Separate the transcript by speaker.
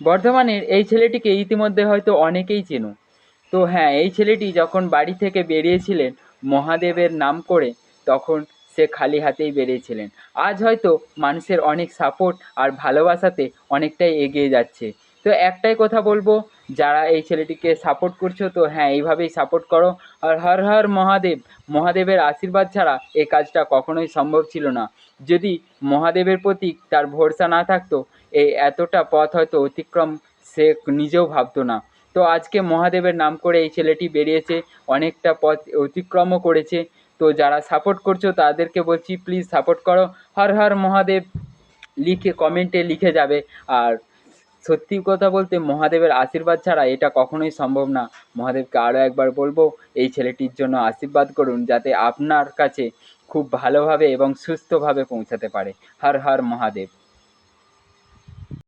Speaker 1: বর্ধমানের এই ছেলেটিকে ইতিমধ্যে হয়তো অনেকেই চেনো। তো হ্যাঁ এই ছেলেটি যখন বাড়ি থেকে বেরিয়েছিলেন মহাদেবের নাম করে, তখন সে খালি হাতেই বেরিয়েছিলেন। আজ হয়তো মানুষের অনেক সাপোর্ট আর ভালোবাসাতে অনেকটাই এগিয়ে যাচ্ছে। তো একটাই কথা বলব যারা এই ছেলেটিকে সাপোর্ট করছ, তো হ্যাঁ এইভাবেই সাপোর্ট করো। আর হর হর মহাদেব, মহাদেবের আশীর্বাদ ছাড়া এই কাজটা কখনোই সম্ভব ছিল না। যদি মহাদেবের প্রতি তার ভরসা না থাকতো এই এতটা পথ হয়তো অতিক্রম সে নিজেও ভাবতো না। তো আজকে মহাদেবের নাম করে এই ছেলেটি বেরিয়েছে, অনেকটা পথ অতিক্রমও করেছে। তো যারা সাপোর্ট করছ, তাদেরকে বলছি প্লিজ সাপোর্ট করো। হর হর মহাদেব, লিখে কমেন্টে লিখে যাবে। আর সত্যি কথা বলতে মহাদেবের আশীর্বাদ ছাড়া এটা কখনোই সম্ভব না। মহাদেবকে আরও একবার বলব, এই ছেলেটির জন্য আশীর্বাদ করুন যাতে আপনার কাছে খুব ভালোভাবে এবং সুস্থভাবে পৌঁছাতে পারে। হর হর মহাদেব।